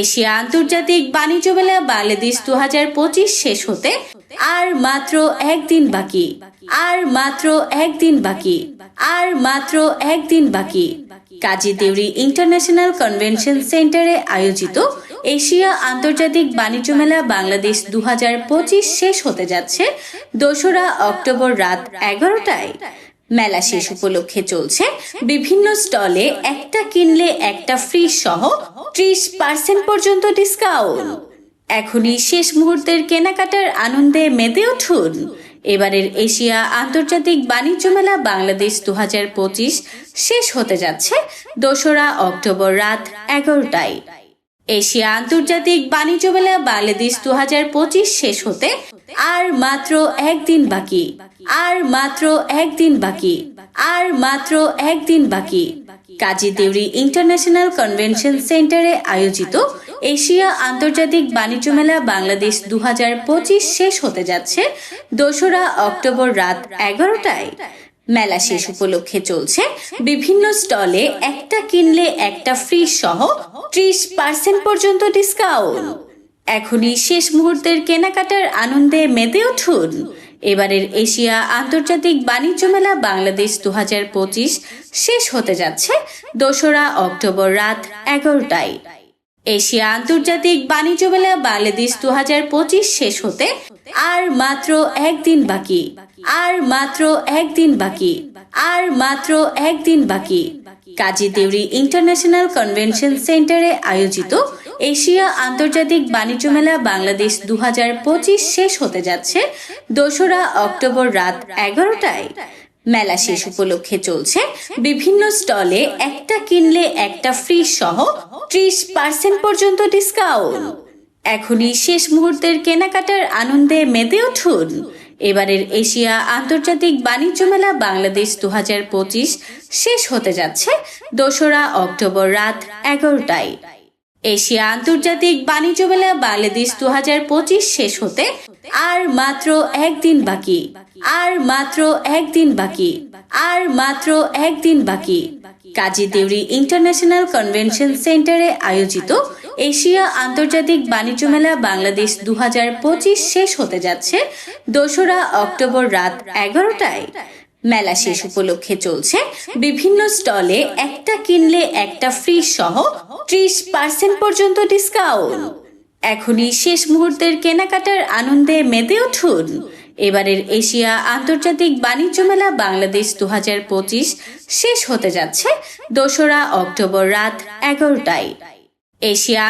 Asia আন্তর্জাতিক বাণিজ্য মেলা বাংলাদেশ দু হাজার পঁচিশ শেষ হতে আর মাত্র একদিন বাকি। আর মাত্র একদিন বাকি। আর মাত্র একদিন বাকি। কাজী দেউরি ইন্টারন্যাশনাল কনভেনশন সেন্টারে আয়োজিত এশিয়া আন্তর্জাতিক বাণিজ্য মেলা বাংলাদেশ দু হাজার পঁচিশ শেষ হতে যাচ্ছে দোসরা অক্টোবর রাত এগারোটায়। মেলা শেষ উপলক্ষে চলছে বিভিন্ন স্টলে একটা কিনলে একটা ফ্রি সহ ত্রিশ পার্সেন্ট পর্যন্ত ডিসকাউন্ট এখনই শেষ মুহূর্তের কেনাকাটার আনন্দে মেতে উঠুন। এবারের এশিয়া আন্তর্জাতিক বাণিজ্য মেলা বাংলাদেশ দু শেষ হতে যাচ্ছে দোসরা অক্টোবর রাত এগারোটায়। এশিয়া আন্তর্জাতিক বাণিজ্য মেলা বাংলাদেশ দু শেষ হতে আর মাত্র একদিন বাকি। আর মাত্র একদিন বাকি। আর মাত্র একদিন বাকি। কাজী দেউরি ইন্টারন্যাশনাল কনভেনশন সেন্টারে আয়োজিত এশিয়া আন্তর্জাতিক বাণিজ্য মেলা বাংলাদেশ দু হাজার পঁচিশ শেষ হতে যাচ্ছে। দোসরা অক্টোবর রাত এগারোটায়। মেলা শেষ উপলক্ষে চলছে বিভিন্ন স্টলে একটা কিনলে একটা ফ্রি সহ ত্রিশ পার্সেন্ট পর্যন্ত ডিসকাউন্ট। এখনই শেষ মুহূর্তের কেনাকাটার আনন্দে মেতে উঠুন। এবারের এশিয়া আন্তর্জাতিক বাণিজ্য মেলা বাংলাদেশ দু শেষ হতে যাচ্ছে দোসরা অক্টোবর রাত এগারোটায়। এশিয়া আন্তর্জাতিক বাণিজ্য মেলা বাংলাদেশ দু শেষ হতে আর মাত্র একদিন বাকি। আর মাত্র একদিন বাকি। আর মাত্র একদিন বাকি। কাজী দেউরি ইন্টারন্যাশনাল কনভেনশন সেন্টারে আয়োজিত এশিয়া আন্তর্জাতিক বাণিজ্য মেলা বাংলাদেশ দু শেষ হতে যাচ্ছে। দোসরা অক্টোবর রাত এগারোটায়। মেলা শেষ উপলক্ষে চলছে বিভিন্ন স্টলে একটা কিনলে একটা ফ্রি সহ ত্রিশ পার্সেন্ট পর্যন্ত ডিসকাউন্ট। এখনই শেষ মুহূর্তের কেনাকাটার আনন্দে মেতে উঠুন। এবারের এশিয়া আন্তর্জাতিক বাণিজ্য মেলা বাংলাদেশ দু শেষ হতে যাচ্ছে দোসরা অক্টোবর রাত এগারোটায়। এশিয়া আন্তর্জাতিক বাণিজ্য মেলা বাংলাদেশ দু শেষ হতে আর মাত্র একদিন বাকি। আর মাত্র একদিন বাকি। আর মাত্র একদিন বাকি। কাজী দেউরি ইন্টারন্যাশনাল কনভেনশন সেন্টারে আয়োজিত এশিয়া আন্তর্জাতিক বাণিজ্য মেলা বাংলাদেশ দু পঁচিশ শেষ হতে যাচ্ছে দোসরা অক্টোবর রাত এগারোটায়। মেলা শেষ উপলক্ষে চলছে বিভিন্ন স্টলে একটা কিনলে একটা ফ্রি সহ ত্রিশ পার্সেন্ট পর্যন্ত ডিসকাউন্ট এখনই শেষ মুহূর্তের কেনাকাটার আনন্দে মেতে উঠুন। এবারের এশিয়া আন্তর্জাতিক বাণিজ্য মেলা বাংলাদেশ দু পঁচিশ শেষ হতে যাচ্ছে দোসরা অক্টোবর রাত এগারোটায়। এশিয়া